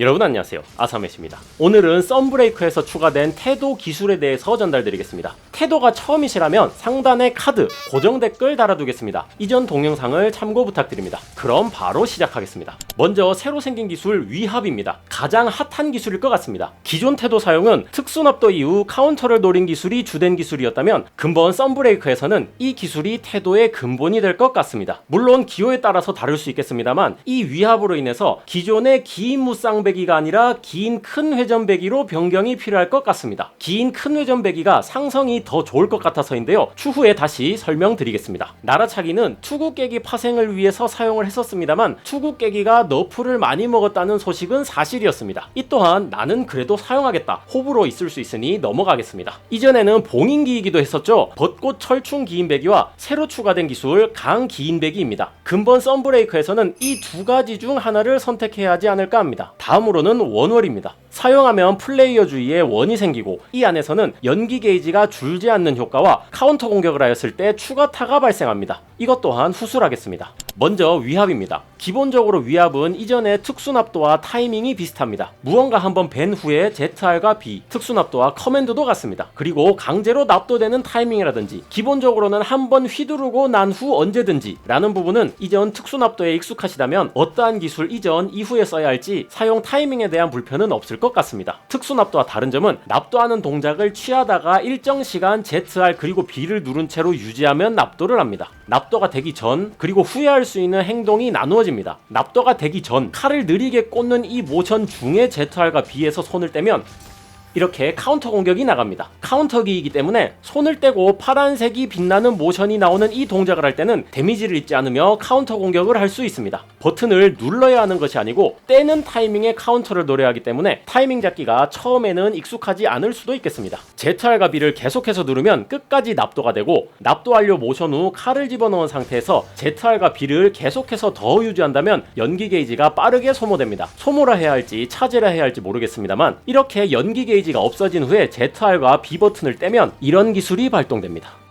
여러분 안녕하세요. 아사메시입니다. 오늘은 썬브레이크에서 추가된 태도 기술에 대해서 전달드리겠습니다. 태도가 처음이시라면 상단에 카드 고정 댓글 달아두겠습니다. 이전 동영상을 참고 부탁드립니다. 그럼 바로 시작하겠습니다. 먼저 새로 생긴 기술 위합입니다. 가장 핫한 기술일 것 같습니다. 기존 태도 사용은 특수납도 이후 카운터를 노린 기술이 주된 기술이었다면 근본 썬브레이크에서는 이 기술이 태도의 근본이 될 것 같습니다. 물론 기호에 따라서 다를 수 있겠습니다만 이 위합으로 인해서 기존의 긴 무쌍 배기가 아니라 긴 큰 회전배기로 변경이 필요할 것 같습니다. 긴 큰 회전배기가 상성이 더 좋을 것 같아서인데요. 추후에 다시 설명드리겠습니다. 나라차기는 투구 깨기 파생을 위해서 사용을 했었습니다만 투구 깨기가 너프를 많이 먹었다는 소식은 사실이었습니다. 이 또한 나는 그래도 사용하겠다 호불호 있을 수 있으니 넘어가겠습니다. 이전에는 봉인기이기도 했었죠. 벚꽃 철충 기인배기와 새로 추가된 기술 강 기인배기입니다. 근본 썬브레이크에서는 이 두 가지 중 하나를 선택해야 하지 않을까 합니다. 다음으로는 원월입니다. 사용하면 플레이어 주위에 원이 생기고 이 안에서는 연기 게이지가 줄지 않는 효과와 카운터 공격을 하였을 때 추가 타가 발생합니다. 이것 또한 후술하겠습니다. 먼저 위합입니다. 기본적으로 위합은 이전의 특수납도와 타이밍이 비슷합니다. 무언가 한번 벤 후에 ZR과 B, 특수납도와 커맨드도 같습니다. 그리고 강제로 납도되는 타이밍이라든지 기본적으로는 한번 휘두르고 난 후 언제든지 라는 부분은 이전 특수납도에 익숙하시다면 어떠한 기술 이전 이후에 써야 할지 사용 타이밍에 대한 불편은 없을 것 같습니다. 특수납도와 다른 점은 납도하는 동작을 취하다가 일정 시간 ZR 그리고 B를 누른 채로 유지하면 납도를 합니다. 납도가 되기 전 그리고 후에 할 수 있는 행동이 나누어집니다. 납도가 되기 전 칼을 느리게 꽂는 이 모션 중에 ZR과 B에서 손을 떼면 이렇게 카운터 공격이 나갑니다. 카운터기이기 때문에 손을 떼고 파란색이 빛나는 모션이 나오는 이 동작을 할 때는 데미지를 입지 않으며 카운터 공격을 할 수 있습니다. 버튼을 눌러야 하는 것이 아니고 떼는 타이밍에 카운터를 노려야 하기 때문에 타이밍 잡기가 처음에는 익숙하지 않을 수도 있겠습니다. ZR과 B를 계속해서 누르면 끝까지 납도가 되고 납도 완료 모션 후 칼을 집어넣은 상태에서 ZR과 B를 계속해서 더 유지한다면 연기 게이지가 빠르게 소모됩니다. 소모라 해야 할지 차지라 해야 할지 모르겠습니다만 이렇게 연기 게이지 가 없어진 후에 ZR과 B 버튼을 떼면 이런 기술이 발동됩니다.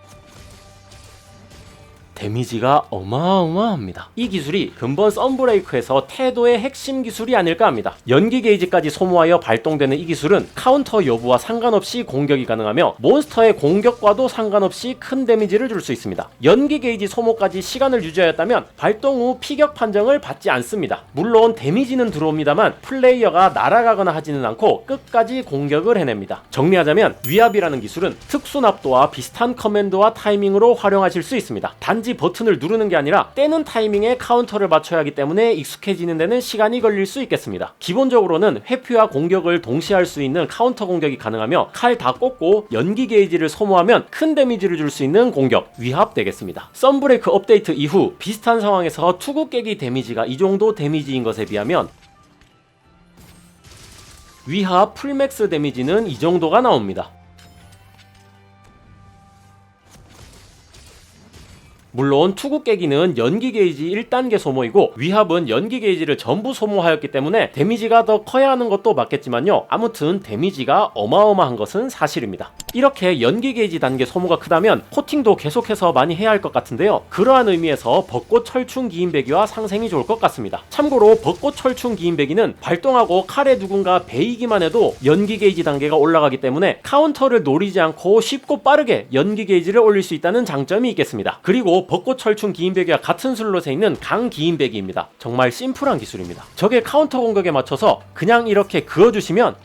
데미지가 어마어마합니다. 이 기술이 근본 썬브레이크에서 태도의 핵심 기술이 아닐까 합니다. 연기 게이지까지 소모하여 발동되는 이 기술은 카운터 여부와 상관없이 공격이 가능하며 몬스터의 공격과도 상관없이 큰 데미지를 줄 수 있습니다. 연기 게이지 소모까지 시간을 유지하였다면 발동 후 피격 판정을 받지 않습니다. 물론 데미지는 들어옵니다만 플레이어가 날아가거나 하지는 않고 끝까지 공격을 해냅니다. 정리하자면 위압이라는 기술은 특수 납도와 비슷한 커맨드와 타이밍으로 활용하실 수 있습니다. 단지 버튼을 누르는 게 아니라 떼는 타이밍에 카운터를 맞춰야 하기 때문에 익숙해지는 데는 시간이 걸릴 수 있겠습니다. 기본적으로는 회피와 공격을 동시에 할 수 있는 카운터 공격이 가능하며 칼 다 꽂고 연기 게이지를 소모하면 큰 데미지를 줄 수 있는 공격 위합 되겠습니다. 썬브레이크 업데이트 이후 비슷한 상황에서 투구 깨기 데미지가 이 정도 데미지인 것에 비하면 위합 풀맥스 데미지는 이 정도가 나옵니다. 물론 투구 깨기는 연기 게이지 1단계 소모이고 위합은 연기 게이지를 전부 소모하였기 때문에 데미지가 더 커야 하는 것도 맞겠지만요. 아무튼 데미지가 어마어마한 것은 사실입니다. 이렇게 연기 게이지 단계 소모가 크다면 코팅도 계속해서 많이 해야 할 것 같은데요. 그러한 의미에서 벚꽃 철충 기인배기와 상생이 좋을 것 같습니다. 참고로 벚꽃 철충 기인배기는 발동하고 칼에 누군가 베이기만 해도 연기 게이지 단계가 올라가기 때문에 카운터를 노리지 않고 쉽고 빠르게 연기 게이지를 올릴 수 있다는 장점이 있겠습니다. 그리고 벚꽃 철충 기인배기와 같은 슬롯에 있는 강 기인배기입니다. 정말 심플한 기술입니다. 적의 카운터 공격에 맞춰서 그냥 이렇게 그어주시면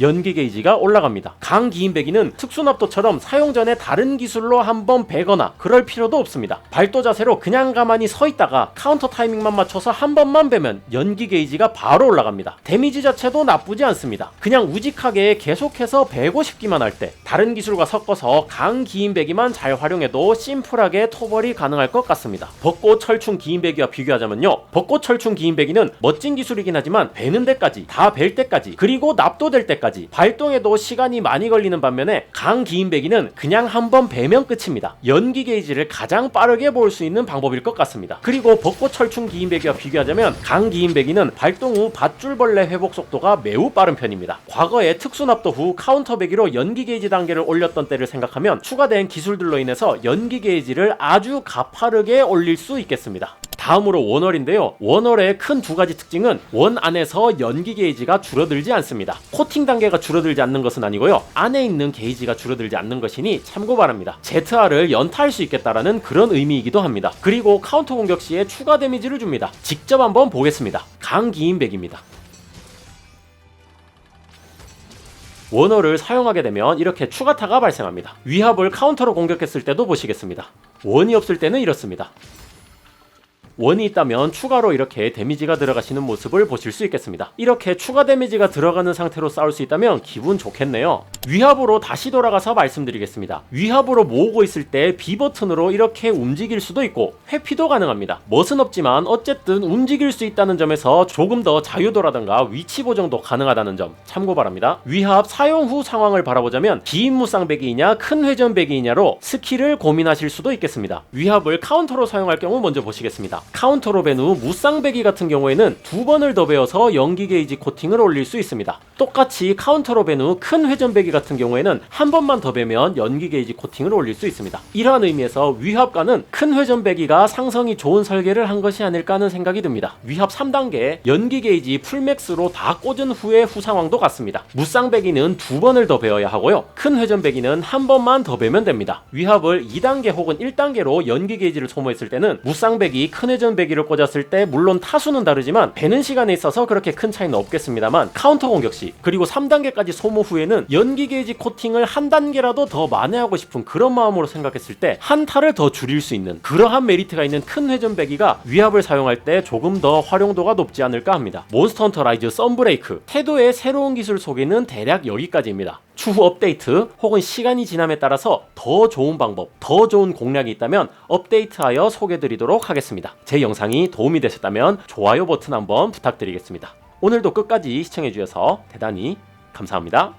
연기 게이지가 올라갑니다. 강 기인배기는 특수납도처럼 사용 전에 다른 기술로 한번 베거나 그럴 필요도 없습니다. 발도 자세로 그냥 가만히 서 있다가 카운터 타이밍만 맞춰서 한 번만 베면 연기 게이지가 바로 올라갑니다. 데미지 자체도 나쁘지 않습니다. 그냥 우직하게 계속해서 베고 싶기만 할 때 다른 기술과 섞어서 강 기인배기만 잘 활용해도 심플하게 토벌이 가능할 것 같습니다. 벚꽃 철충 기인배기와 비교하자면요. 벚꽃 철충 기인배기는 멋진 기술이긴 하지만 베는 데까지 다 벨 때까지 그리고 납도될 때까지 때까지 발동에도 시간이 많이 걸리는 반면에 강 기인배기는 그냥 한번 베면 끝입니다. 연기 게이지를 가장 빠르게 볼 수 있는 방법일 것 같습니다. 그리고 벚꽃 철충 기인배기와 비교하자면 강 기인배기는 발동 후 밧줄벌레 회복 속도가 매우 빠른 편입니다. 과거에 특수납도 후 카운터 배기로 연기 게이지 단계를 올렸던 때를 생각하면 추가된 기술들로 인해서 연기 게이지를 아주 가파르게 올릴 수 있겠습니다. 다음으로 원월인데요. 원월의 큰 두 가지 특징은 원 안에서 연기 게이지가 줄어들지 않습니다. 코팅 단계가 줄어들지 않는 것은 아니고요. 안에 있는 게이지가 줄어들지 않는 것이니 참고 바랍니다. ZR을 연타할 수 있겠다라는 그런 의미이기도 합니다. 그리고 카운터 공격 시에 추가 데미지를 줍니다. 직접 한번 보겠습니다. 강기인백입니다. 원어를 사용하게 되면 이렇게 추가타가 발생합니다. 위합을 카운터로 공격했을 때도 보시겠습니다. 원이 없을 때는 이렇습니다. 원이 있다면 추가로 이렇게 데미지가 들어가시는 모습을 보실 수 있겠습니다. 이렇게 추가 데미지가 들어가는 상태로 싸울 수 있다면 기분 좋겠네요. 위합으로 다시 돌아가서 말씀드리겠습니다. 위합으로 모으고 있을 때 B 버튼으로 이렇게 움직일 수도 있고 회피도 가능합니다. 멋은 없지만 어쨌든 움직일 수 있다는 점에서 조금 더 자유도라든가 위치 보정도 가능하다는 점 참고 바랍니다. 위합 사용 후 상황을 바라보자면 긴 무쌍배기이냐 큰 회전배기이냐로 스킬을 고민하실 수도 있겠습니다. 위합을 카운터로 사용할 경우 먼저 보시겠습니다. 카운터로 벤 후 무쌍배기 같은 경우에는 두 번을 더 베어서 연기 게이지 코팅을 올릴 수 있습니다. 똑같이 카운터로 벤 후 큰 회전배기 같은 경우에는 한 번만 더 베면 연기 게이지 코팅을 올릴 수 있습니다. 이러한 의미에서 위합과는 큰 회전배기가 상성이 좋은 설계를 한 것이 아닐까 하는 생각이 듭니다. 위합 3단계 연기 게이지 풀맥스로 다 꽂은 후의 후상황도 같습니다. 무쌍배기는 두 번을 더 베어야 하고요. 큰 회전배기는 한 번만 더 베면 됩니다. 위합을 2단계 혹은 1단계로 연기 게이지를 소모했을 때는 무쌍배기 큰 회전배기를 꽂았을 때 물론 타수는 다르지만 베는 시간에 있어서 그렇게 큰 차이는 없겠습니다만 카운터 공격 시 그리고 3단계까지 소모 후에는 연기 게이지 코팅을 한 단계라도 더 만회하고 싶은 그런 마음으로 생각했을 때 한 타를 더 줄일 수 있는 그러한 메리트가 있는 큰 회전 배기가 위합을 사용할 때 조금 더 활용도가 높지 않을까 합니다. 몬스터 헌터 라이즈 썬브레이크 태도의 새로운 기술 소개는 대략 여기까지입니다. 추후 업데이트 혹은 시간이 지남에 따라서 더 좋은 방법, 더 좋은 공략이 있다면 업데이트하여 소개드리도록 하겠습니다. 제 영상이 도움이 되셨다면 좋아요 버튼 한번 부탁드리겠습니다. 오늘도 끝까지 시청해주셔서 대단히 감사합니다.